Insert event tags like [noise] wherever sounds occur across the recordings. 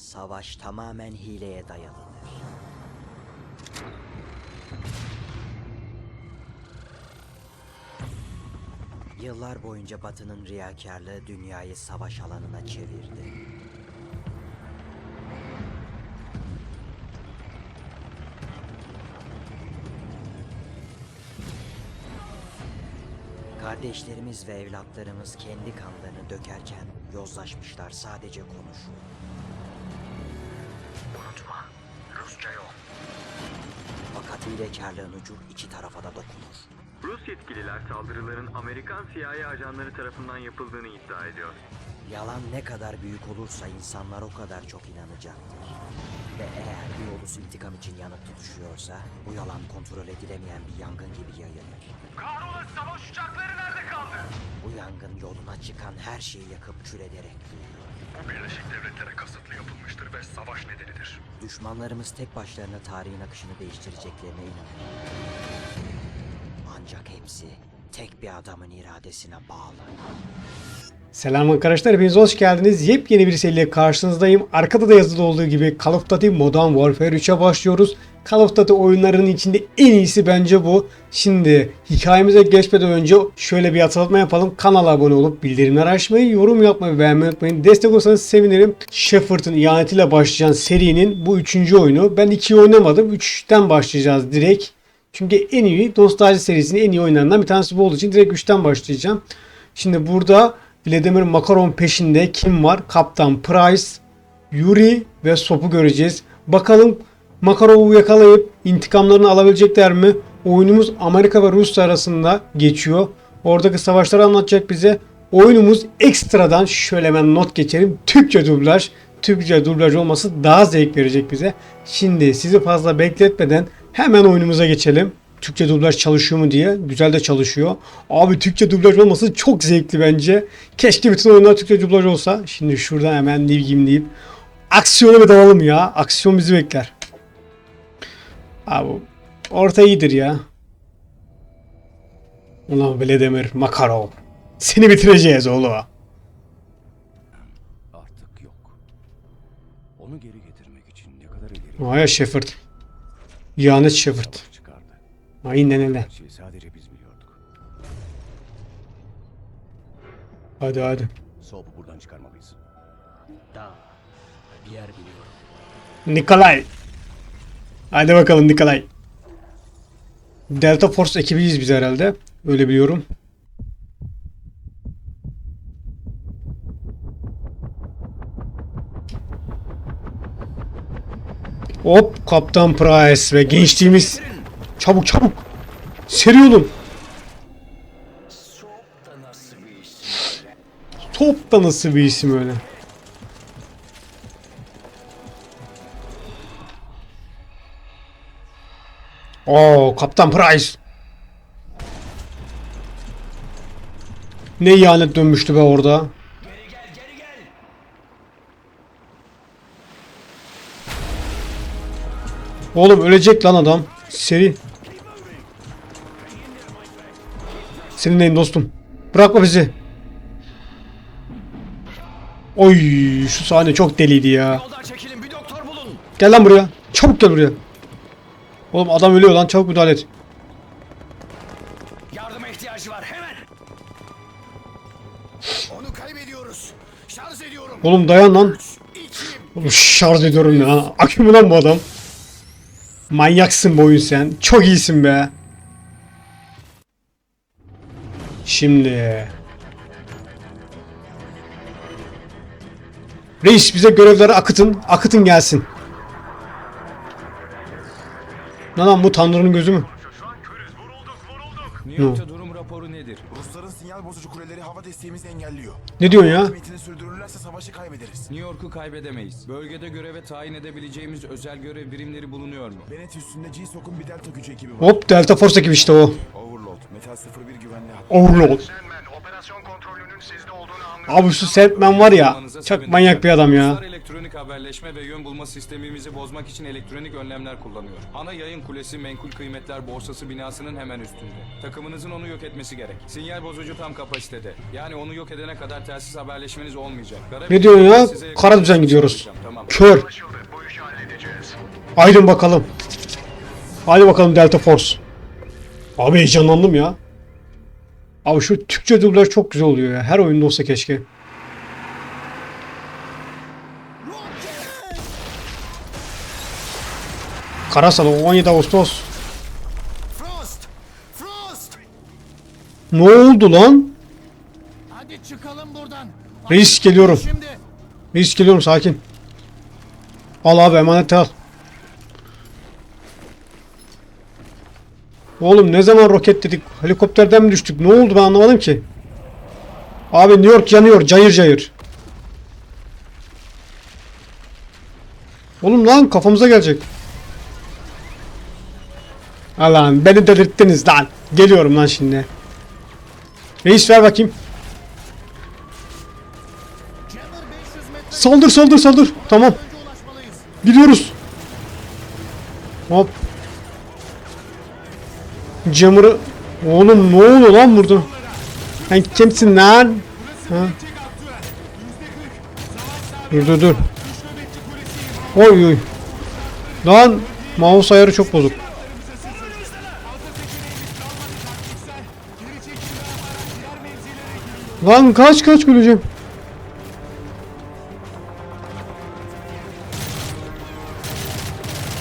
Savaş tamamen hileye dayalıdır. Yıllar boyunca Batı'nın riyakarlığı dünyayı savaş alanına çevirdi. Kardeşlerimiz ve evlatlarımız kendi kanlarını dökerken yozlaşmışlar sadece konuşuyor. Hilekarlığın ucu iki tarafa da dokunur. Rus yetkililer saldırıların Amerikan CIA ajanları tarafından yapıldığını iddia ediyor. Yalan ne kadar büyük olursa insanlar o kadar çok inanacaktır. Ve eğer bir ulus intikam için yanıp tutuşuyorsa bu yalan kontrol edilemeyen bir yangın gibi yayılır. Kahrolası savaş uçakları nerede kaldı? Bu yangın yoluna çıkan her şeyi yakıp kül ederek büyür. Bu Birleşik Devletlere kasıtlı yapılmıştır ve savaş nedenidir. Düşmanlarımız tek başlarına tarihin akışını değiştireceklerine inanıyor. Ancak hepsi tek bir adamın iradesine bağlı. Selam arkadaşlar hepiniz hoş geldiniz. Yepyeni bir seriyle karşınızdayım. Arkada da yazılı olduğu gibi Call of Duty Modern Warfare 3'e başlıyoruz. Call of Duty oyunlarının içinde en iyisi bence bu. Şimdi hikayemize geçmeden önce şöyle bir hatırlatma yapalım. Kanala abone olup bildirimler açmayı, yorum yapmayı beğenmeyi unutmayın. Destek olursanız sevinirim. Shepard'ın ihanetiyle başlayan serinin bu üçüncü oyunu. Ben 2'yi oynamadım. 3'ten başlayacağız direkt. Çünkü en iyi Nostalji serisinin en iyi oyunlarından bir tanesi bu olduğu için direkt 3'ten başlayacağım. Şimdi burada Vladimir Makarov peşinde kim var? Kaptan Price, Yuri ve Sop'u göreceğiz. Bakalım Makarov'u yakalayıp intikamlarını alabilecekler mi? Oyunumuz Amerika ve Rusya arasında geçiyor. Oradaki savaşları anlatacak bize. Oyunumuz ekstradan şöyle hemen not geçelim. Türkçe dublaj. Türkçe dublaj olması daha zevk verecek bize. Şimdi sizi fazla bekletmeden hemen oyunumuza geçelim. Türkçe dublaj çalışıyor mu diye. Güzel de çalışıyor. Abi Türkçe dublaj olması çok zevkli bence. Keşke bütün oyunlar Türkçe dublaj olsa. Şimdi şuradan hemen divgim deyip aksiyona bir dalalım ya. Aksiyon bizi bekler. Abi orta iyidir ya. Ulan Vladimir Makarov. Seni bitireceğiz oğlum. artık yok. Onu geri getirmek için ne kadar ileri Vay Shepard. İhanet Shepard. Aynen öyle. Şeyi sadece biz biliyorduk. Hadi hadi. Soğupu buradan çıkarmalıyız. Da bir yer biliyorum. Nikolay. Hadi bakalım Nikolay. Delta Force ekibiyiz biz herhalde. Öyle biliyorum. Hop Kaptan Price ve gençliğimiz. Çabuk çabuk. Seri olun. Top da nasıl bir isim öyle. Oo Kaptan Price. Ne ihanet dönmüştü be orada. Oğlum ölecek lan adam. Seri. Seninleyim dostum. Bırakma bizi. Oy şu sahne çok deliydi ya. Gel lan buraya. Çabuk gel buraya. Oğlum adam ölüyor lan çabuk müdahale et. Yardıma ihtiyacı var hemen. Onu kaybediyoruz. Şarj ediyorum. Oğlum dayan lan. Oğlum şarj ediyorum ya. Akü mü lan bu adam? Manyaksın bu oyun sen. Çok iyisin be. Şimdi. Reis bize görevleri akıtın. Akıtın gelsin. Ne lan bu Tanrı'nın gözü mü? Şu an körüz, vurulduk, vurulduk. New York'ta durum raporu nedir? Rusların sinyal bozucu kuleleri hava desteğimizi engelliyor. Ne diyorsun ya? Hükümetini sürdürürlerse savaşı kaybederiz. New York'u kaybedemeyiz. Bölgede göreve tayin edebileceğimiz özel görev birimleri bulunuyor mu? Bennett üstünde G-Sock'un bir delta gücü ekibi var. Hop Delta Force ekibi işte o. Overlord, Metal 01 güvenli hat. Overlord. Sandman, Operasyon kontrolünün sizde olduğunu anlıyorum. Abi şu Sandman var ya çok manyak bir adam ya. Elektronik haberleşme ve yön bulma sistemimizi bozmak için elektronik önlemler kullanıyor. Ana yayın kulesi menkul kıymetler borsası binasının hemen üstünde. Takımınızın onu yok etmesi gerek. Sinyal bozucu tam kapasitede. Yani onu yok edene kadar telsiz haberleşmeniz olmayacak. Kara Ne diyorsun ya? Size- Kara düzen gidiyoruz. Tamam. Kör. Anlaşıldı. Bu işi halledeceğiz. Aydın bakalım. Hadi bakalım Delta Force. Abi heyecanlandım ya. Abi şu Türkçe dublaj çok güzel oluyor ya. Her oyunda olsa keşke. Karasalı 17 Ağustos. Frost! Frost! Ne oldu lan? Hadi çıkalım buradan. Reis geliyorum. Şimdi. Reis geliyorum sakin. Al abi emaneti al. Oğlum ne zaman roket dedik? Helikopterden mi düştük? Ne oldu ben anlamadım ki. Abi New York yanıyor cayır cayır. Oğlum lan kafamıza gelecek. Allah'ım beni delirttiniz lan. Geliyorum lan şimdi. Reis ver bakayım. Jammer 500 metre Saldır saldır saldır. Tamam. Gidiyoruz. Hop. Camırı... Oğlum ne oluyor lan burada? Sen kimsin lan? Ha? Dur dur dur. Oy oy. Lan mouse ayarı çok bozuk. Lan kaç kaç güleceğim.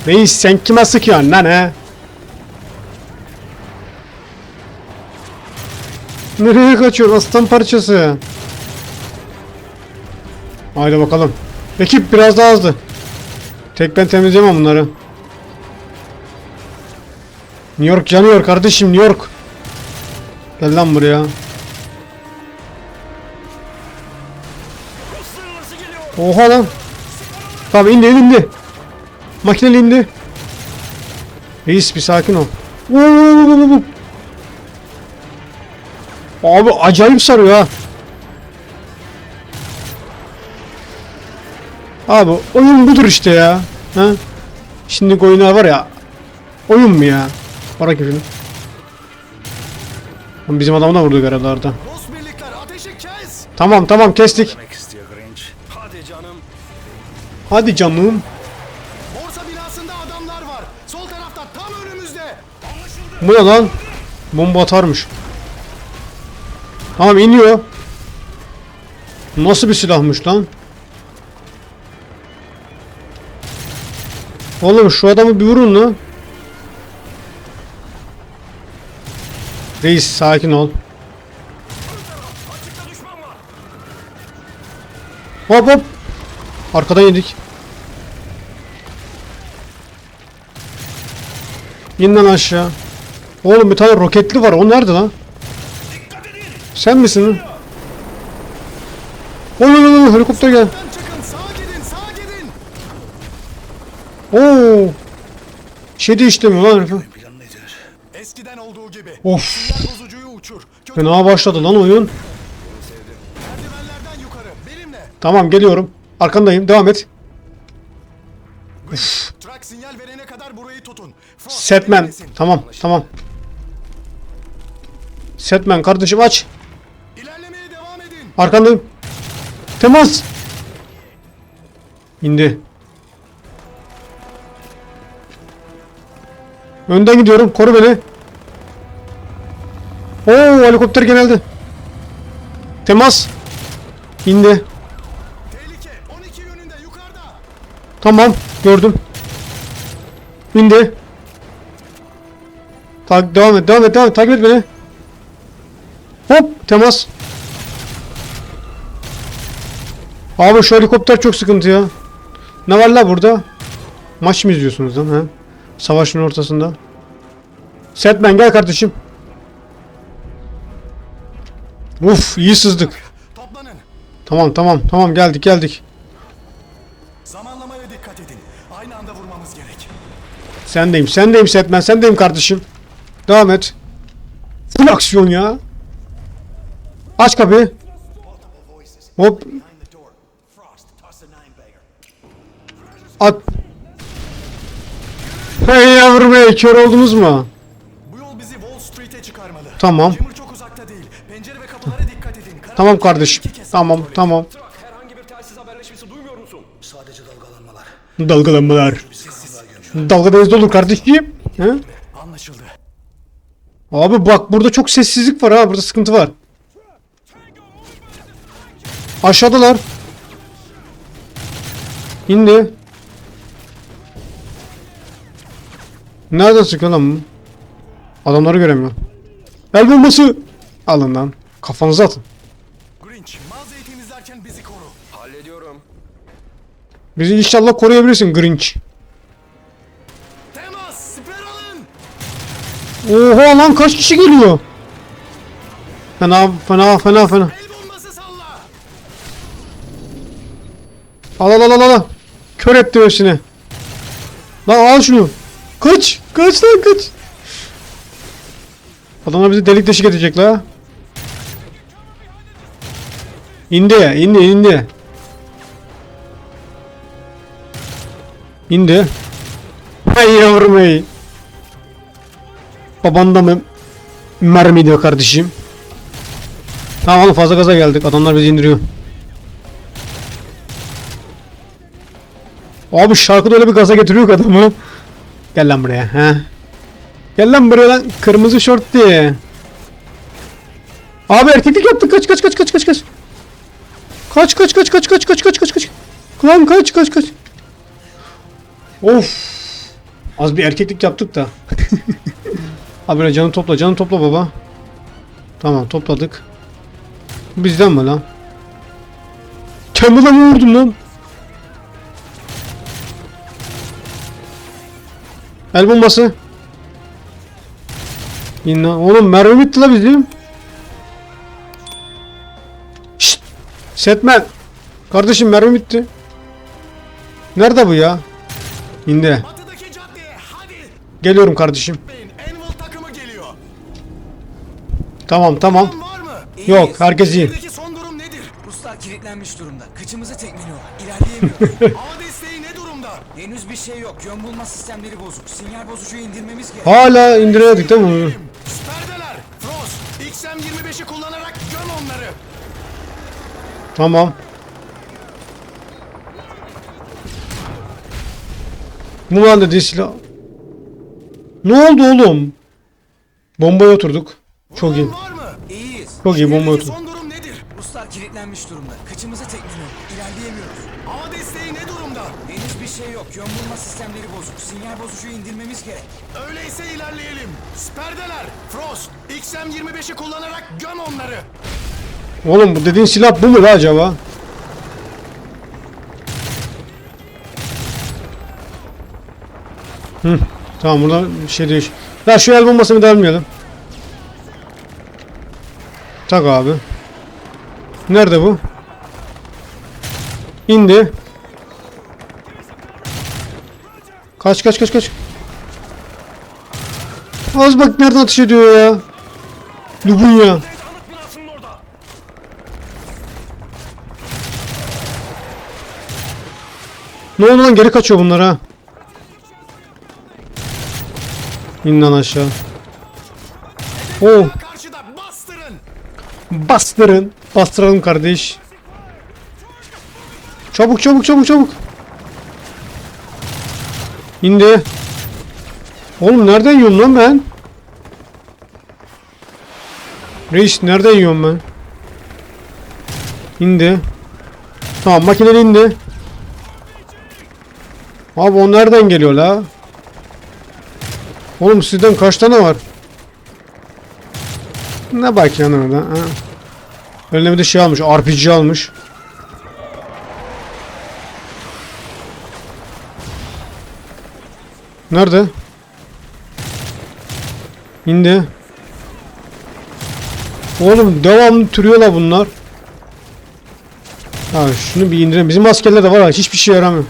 Reis sen kime sıkıyorsun lan he? Nereye kaçıyorsun aslan parçası? Haydi bakalım. Ekip biraz daha hızlı. Tek ben temizleyemem bunları. New York yanıyor kardeşim New York. Gel lan buraya. Oha lan. Tamam indi indi. Makineli indi. Reis bir sakin ol. Oo, oo, oo, oo. Abi acayip sarıyor ha. Abi oyun budur işte ya. Ha? Şimdi oyunlar var ya. Oyun mu ya? Para. Oğlum Bizim adamı da vurdu herhalde orada. Tamam tamam kestik. Hadi canım. Hadi canım. Borsa binasında adamlar var. Sol tarafta tam önümüzde. Bu ne lan? Bomba atarmış. Tamam iniyor. Nasıl bir silahmış lan? Oğlum şu adamı bir vurun lan. Reis sakin ol. Hop hop. Arkadan yedik. İn lan aşağı. Oğlum bir tane roketli var. O nerede lan? Sen misin? lan? Oy oy oy helikopter gel. Oo. Şey de işlemiyor lan? Eskiden olduğu gibi. Of. Fena başladı lan oyun. merdivenlerden yukarı. Benimle. Tamam geliyorum. Arkandayım. Devam et. Trak sinyal verene kadar burayı tutun. Benimlesin. Tamam tamam. Setman kardeşim aç. Arkandayım. Temas. İndi. Önden gidiyorum. Koru beni. Oo helikopter genelde. Temas. İndi. Tehlike 12 yönünde yukarıda. Tamam. Gördüm. İndi. Tak devam et. Devam et. Devam et. Takip et beni. Hop. Temas. Abi şu helikopter çok sıkıntı ya. Ne var la burada? Maç mı izliyorsunuz lan ha? Savaşın ortasında. Setman gel kardeşim. Uf iyi sızdık. Toplanın. Tamam tamam tamam geldik geldik. Zamanlamaya dikkat edin. Aynı anda vurmamız gerek. Sendeyim sendeyim Setman sendeyim kardeşim. Devam et. Full aksiyon ya. Aç kapıyı. Hop. At. Hey yavrum hey kör oldunuz mu? Bu yol bizi Wall Street'e çıkarmalı. Tamam. Jammer çok uzakta değil. Pencere ve kapılara dikkat edin. Karanlık Tamam kardeşim. Tamam tamam. Herhangi bir telsiz haberleşmesi duymuyor musun? Sadece dalgalanmalar. Dalgalanmalar. Dalgadayız olur kardeşim. He? Anlaşıldı. Abi bak burada çok sessizlik var ha. Burada sıkıntı var. Aşağıdalar. İndi. Nereden sıkıyor lan bu? Adamları göremiyorum. El bombası. Alın lan. Kafanıza atın. Grinch, mağazayı temizlerken bizi koru. Hallediyorum. Bizi inşallah koruyabilirsin Grinch. Temas, siper alın. Oha lan kaç kişi geliyor? Fena fena fena fena. El bombası salla. Al al al al al. Kör etti hepsini. Lan al şunu. Kaç. Kaç lan kaç. Adamlar bizi delik deşik edecek la. İndi indi indi. İndi. Hey yavrum hey. Baban da mı mermi diyor kardeşim. Tamam oğlum fazla gaza geldik. Adamlar bizi indiriyor. Abi şarkıda öyle bir gaza getiriyor adamı. Gel lan buraya. He. Gel lan buraya lan. Kırmızı şort diye. Abi erkeklik yaptın. Kaç kaç kaç kaç kaç kaç. Kaç kaç kaç kaç kaç kaç kaç kaç kaç. Lan kaç kaç kaç. Of. Az bir erkeklik yaptık da. Abi böyle canı topla canı topla baba. Tamam topladık. Bizden mi lan? Kendine mi vurdum lan? El bombası. İnna. Oğlum mermi bitti la bizim. Şşt. Setmen. Kardeşim mermi bitti. Nerede bu ya? İndi. Geliyorum kardeşim. Tamam tamam. Yok herkes iyi. Ruslar kilitlenmiş durumda. Kıçımızı tekmeliyorlar. İlerleyemiyoruz. [laughs] Hava desteği ne durumda? Henüz bir şey yok. Yön bulma sistemleri bozuk. Sinyal bozucuyu indirmemiz gerek. Hala indiremedik değil mi? Perdeler. Frost, XM25'i kullanarak göm onları. Tamam. Bu lan dedi silah. Ne oldu oğlum? Bombaya oturduk. Çok iyi. İyiyiz. Çok iyi bomba Şehirdeki oturduk. son durum nedir? Ruslar kilitlenmiş durumda. Kıçımızı tekmeliyor. Şey yok. Yön bulma sistemleri bozuk. Sinyal bozucuyu indirmemiz gerek. Öyleyse ilerleyelim. Perdeler. Frost, XM25'i kullanarak göm onları. Oğlum bu dediğin silah bu mu la acaba? Hı, tamam burada bir şey değiş. Ya şu el bombasını da almayalım. Tak abi. Nerede bu? İndi. Kaç kaç kaç kaç. Az bak nereden ateş ediyor ya. Lubunya. Ne oldu lan geri kaçıyor bunlar ha. İn lan aşağı. Oh bastırın. Bastıralım kardeş. Çabuk çabuk çabuk çabuk. İndi. Oğlum nereden yiyorum lan ben? Reis nereden yiyorum ben? İndi. Tamam makine indi. Abi o nereden geliyor la? Oğlum sizden kaç tane var? Ne bak yanına da. Eline bir de şey almış. RPG almış. Nerede? İndi. Oğlum devamlı türüyorlar bunlar. Ha şunu bir indirelim. Bizim askerler de var ha. Hiçbir şey yaramıyor.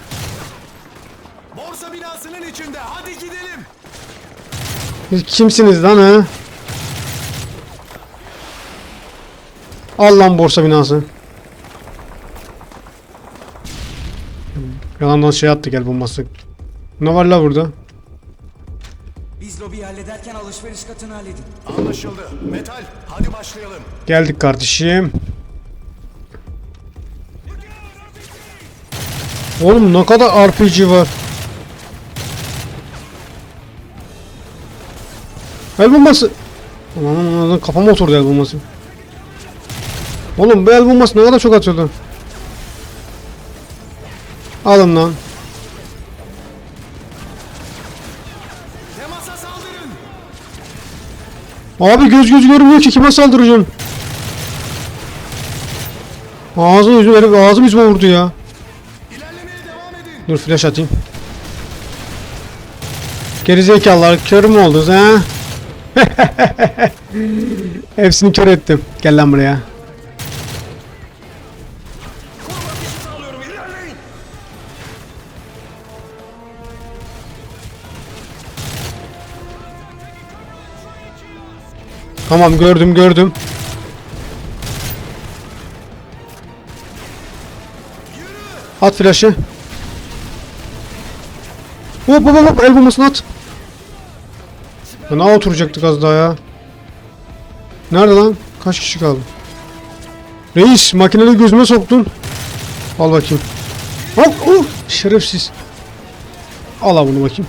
Borsa binasının içinde. Hadi gidelim. Siz kimsiniz lan ha? Al lan borsa binası. Yalandan şey attı gel bombası. Ne var la burada? Lobiyi hallederken alışveriş katını halledin. Anlaşıldı. Metal, hadi başlayalım. Geldik kardeşim. Oğlum ne kadar RPG var. El bombası. Aman aman aman kafama oturdu el bombası. Oğlum bu el bombası ne kadar çok atıyordu. Alın lan. Abi göz göz görmüyor ki kime saldıracaksın? Ağzım yüzüm herif ağzım yüzüme vurdu ya. Dur flash atayım. Gerizekalılar kör mü oldunuz ha? [laughs] Hepsini kör ettim. Gel lan buraya. Tamam gördüm gördüm. At flash'ı. Hop hop hop el bombasını at. Fena oturacaktık az daha ya. Nerede lan? Kaç kişi kaldı? Reis makineli gözüme soktun. Al bakayım. Hop uh, şerefsiz. Al bunu bakayım.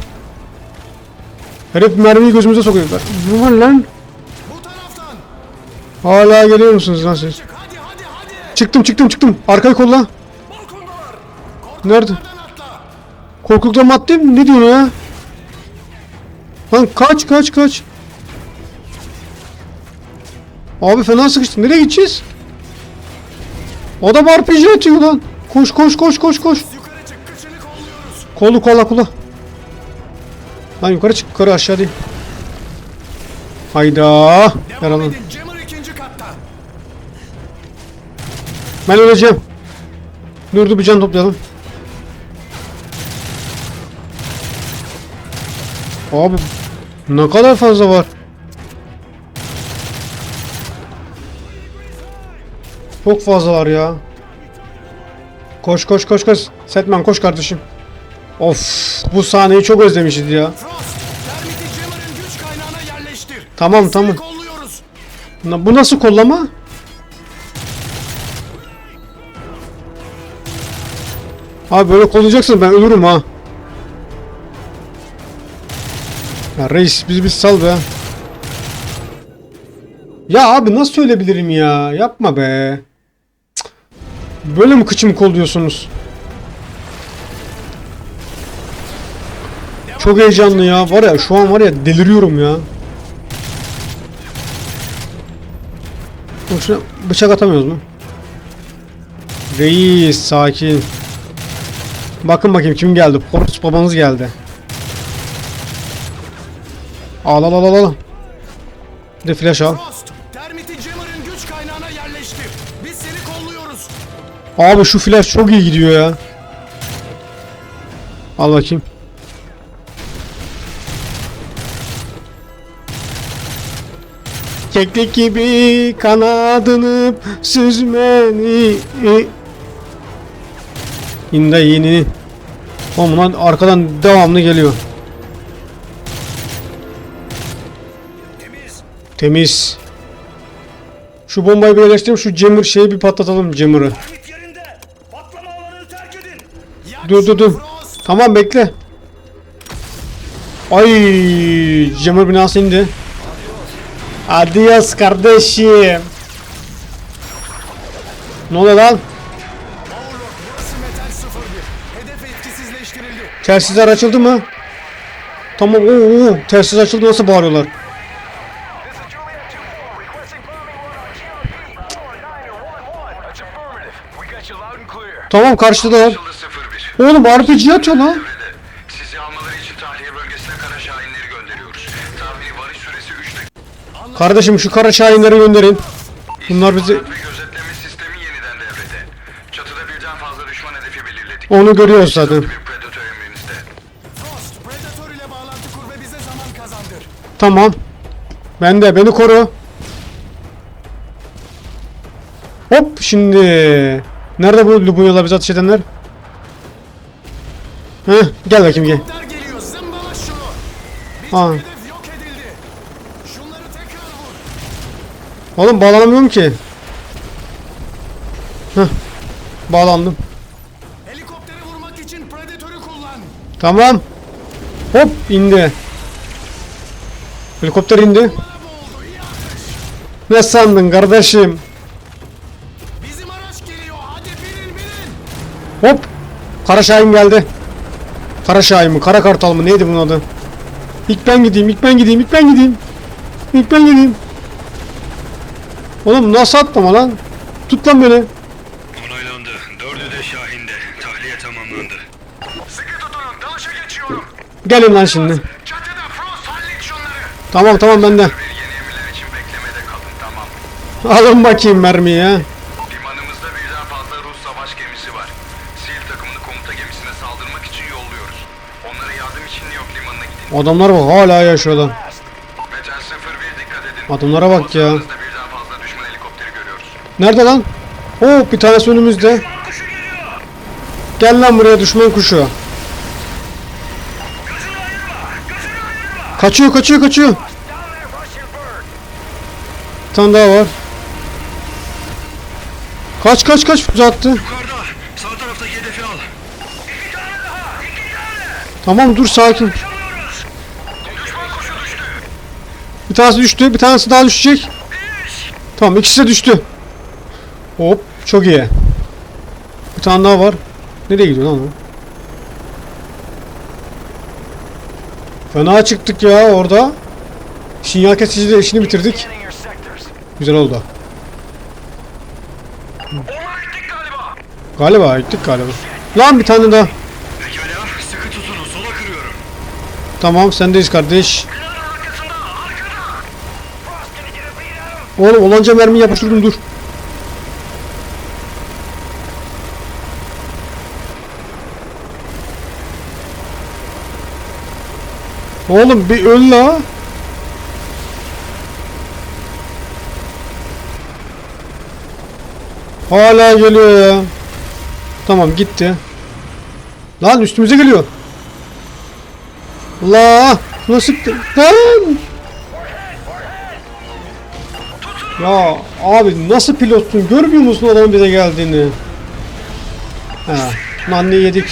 Herif mermiyi gözümüze sokuyor. Ne var lan? Hala geliyor musunuz lan siz? Çıktım çıktım çıktım. Arkayı kolla. Nerede? Korkuluktan mı atlayayım? Ne diyorsun ya? Lan kaç kaç kaç. Abi fena sıkıştım. Nereye gideceğiz? Adam RPG atıyor lan. Koş koş koş koş koş. Kolu kola kola. Lan yukarı çık yukarı aşağı değil. Hayda. Devam Ben öleceğim. Dur dur bir can toplayalım. Abi ne kadar fazla var. Çok fazla var ya. Koş koş koş koş. Setman koş kardeşim. Of bu sahneyi çok özlemişiz ya. Tamam, tamam. Bu nasıl kollama? Abi böyle kollayacaksın ben ölürüm ha. Ya reis bizi bir sal be. Ya abi nasıl ölebilirim ya? Yapma be. Böyle mi kıçımı kolluyorsunuz? Çok heyecanlı ya. Var ya şu an var ya deliriyorum ya. Şuna bıçak atamıyoruz mu? Reis sakin. Bakın bakayım kim geldi. Horus babanız geldi. Al al al al. Bir de flash al. Abi şu flash çok iyi gidiyor ya. Al bakayım. Keklik gibi kanadını süzmeni. İnde yeni. Oğlum lan arkadan devamlı geliyor. Temiz. Şu bombayı bir yerleştirelim. Şu Jammer şeyi bir patlatalım. Yak Dur dur dur. Tamam bekle. Ay, Jammer binası indi. Adios kardeşim. Ne oluyor lan? Telsizler açıldı mı? Tamam oo, oo. telsiz açıldı nasıl bağırıyorlar? Tamam karşıdalar. Oğlum RPG atıyor lan. Sizi almaları için tahliye bölgesine kara şahinleri gönderiyoruz. Tahmini varış süresi 3 dakika. Kardeşim şu kara şahinleri gönderin. Bunlar bizi onu görüyoruz zaten. Tamam. Ben de beni koru. Hop şimdi. Nerede bu Lubunyalar bizi ateş edenler? Heh, gel bakayım gel. Vur. Oğlum bağlanamıyorum ki. Heh. Bağlandım. Helikopteri vurmak için Predator'u kullan. Tamam. Hop indi. Helikopter indi. Ne sandın kardeşim? Bizim araç geliyor. Hadi binin binin. Hop. Kara Şahin geldi. Kara Şahin mi? Kara Kartal mı? Neydi bunun adı? İlk ben gideyim, ilk ben gideyim, ilk ben gideyim. İlk ben gideyim. Oğlum nasıl atlama lan? Tut lan beni. Onaylandı. Dördü de Şahin'de. Tahliye tamamlandı. Sıkı tutunun. Dalışa geçiyorum. Gelin lan şimdi. Tamam tamam bende. Alın bakayım mermiyi ya. Limanımızda birden fazla Rus savaş gemisi var. SEAL takımını komuta gemisine saldırmak için yolluyoruz. Onlara yardım için York limanına gidin. Adamlar bak hala yaşıyorlar. Metal 01 dikkat edin. Adamlara bak ya. Ortağınızda birden fazla düşman helikopteri görüyoruz. Nerede lan? Oo bir tanesi önümüzde. Gel lan buraya düşman kuşu. Kaçıyor kaçıyor kaçıyor. Bir tane daha var. Kaç kaç kaç uzattı. Yukarıda. Sağ taraftaki hedefi al. Tamam dur sakin. Düşman kuşu düştü. Bir tanesi düştü bir tanesi daha düşecek. Tamam ikisi de düştü. Hop çok iyi. Bir tane daha var. Nereye gidiyor lan o? Fena çıktık ya orada. Sinyal kesiciyle işini bitirdik. Güzel oldu. Galiba. Gittik galiba. Lan bir tane daha. Sıkı tutunun. Sola kırıyorum. Tamam sendeyiz kardeş. Oğlum olanca mermi yapıştırdım dur. Oğlum bir öl la. Hala geliyor ya. Tamam gitti. Lan üstümüze geliyor. La nasıl lan? Ya abi nasıl pilotsun görmüyor musun adamın bize geldiğini? Ha, nanne yedik.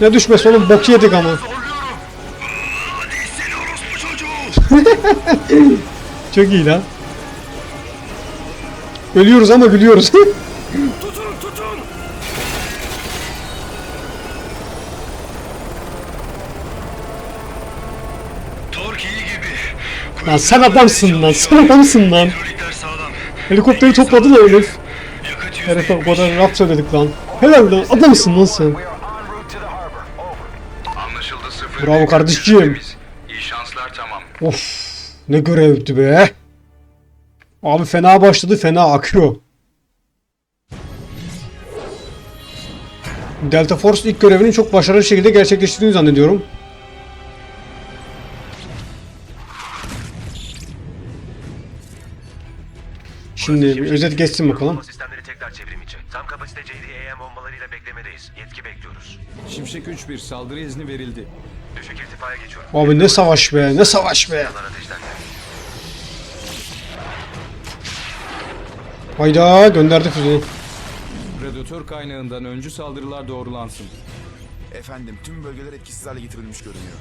Ne düşmesi oğlum bok yedik ama. [laughs] Çok iyi lan. Ölüyoruz ama gülüyoruz. Tutun [laughs] tutun. Lan sen adamsın lan sen adamsın lan. Helikopteri topladı da herif. Herife o kadar laf söyledik lan. Helal lan adamsın lan sen. Bravo kardeşciğim. İyi şanslar tamam. Of ne görevdi be. Abi fena başladı fena akıyor. Delta Force ilk görevini çok başarılı şekilde gerçekleştirdiğini zannediyorum. Şimdi bir özet geçsin bakalım. Sistemleri tekrar çevrim. Tam kapasite JDAM bombalarıyla beklemedeyiz. Yetki bekliyoruz. Şimşek 3-1 saldırı izni verildi. Düşük irtifaya geçiyorum. Abi ne savaş be ne savaş be. Hayda gönderdi füzeyi. Predatör kaynağından öncü saldırılar doğrulansın. Efendim tüm bölgeler etkisiz hale getirilmiş görünüyor.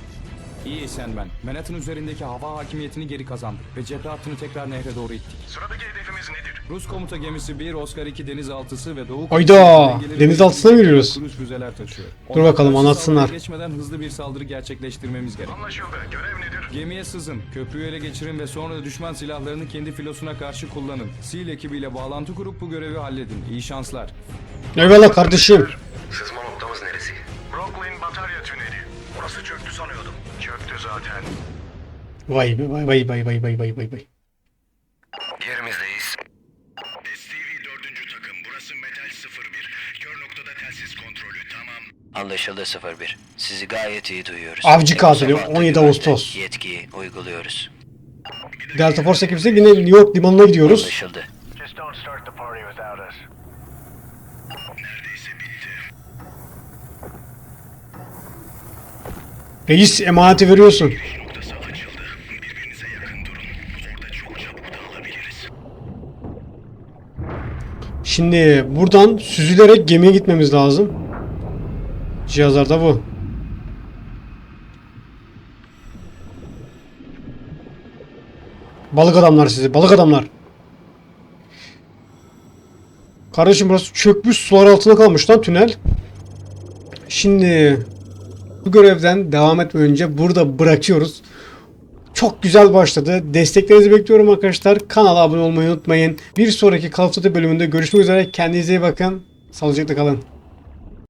İyi sen ben. Manhattan üzerindeki hava hakimiyetini geri kazandık ve cephe hattını tekrar nehre doğru ittik. Sıradaki hedefimiz nedir? Rus komuta gemisi 1, Oscar 2 denizaltısı ve Doğu Hayda! Denizaltısına mı giriyoruz? Kruz füzeler taşıyor. Dur bakalım, anlatsınlar. Geçmeden hızlı bir saldırı gerçekleştirmemiz gerek. Anlaşıldı. Görev nedir? Gemiye sızın, köprüyü ele geçirin ve sonra düşman silahlarını kendi filosuna karşı kullanın. SEAL ekibiyle bağlantı kurup bu görevi halledin. İyi şanslar. Eyvallah kardeşim. Sızma Zaten. Vay be vay vay vay vay vay vay vay vay. Yerimizdeyiz. STV 4. takım. Burası Metal 01. Kör noktada telsiz kontrolü. Tamam. Anlaşıldı 01. Sizi gayet iyi duyuyoruz. Avcı katili, Temmuz 17 sabahı Ağustos. Yetkiyi uyguluyoruz. Delta Force ekibisi yine New York limanına gidiyoruz. Anlaşıldı. Just don't start the party without us. Reis emaneti veriyorsun. Şimdi buradan süzülerek gemiye gitmemiz lazım. Cihazlarda bu. Balık adamlar sizi, balık adamlar. Kardeşim burası çökmüş sular altında kalmış lan tünel. Şimdi bu görevden devam etme önce burada bırakıyoruz. Çok güzel başladı. Desteklerinizi bekliyorum arkadaşlar. Kanala abone olmayı unutmayın. Bir sonraki Call bölümünde görüşmek üzere. Kendinize iyi bakın. Sağlıcakla kalın.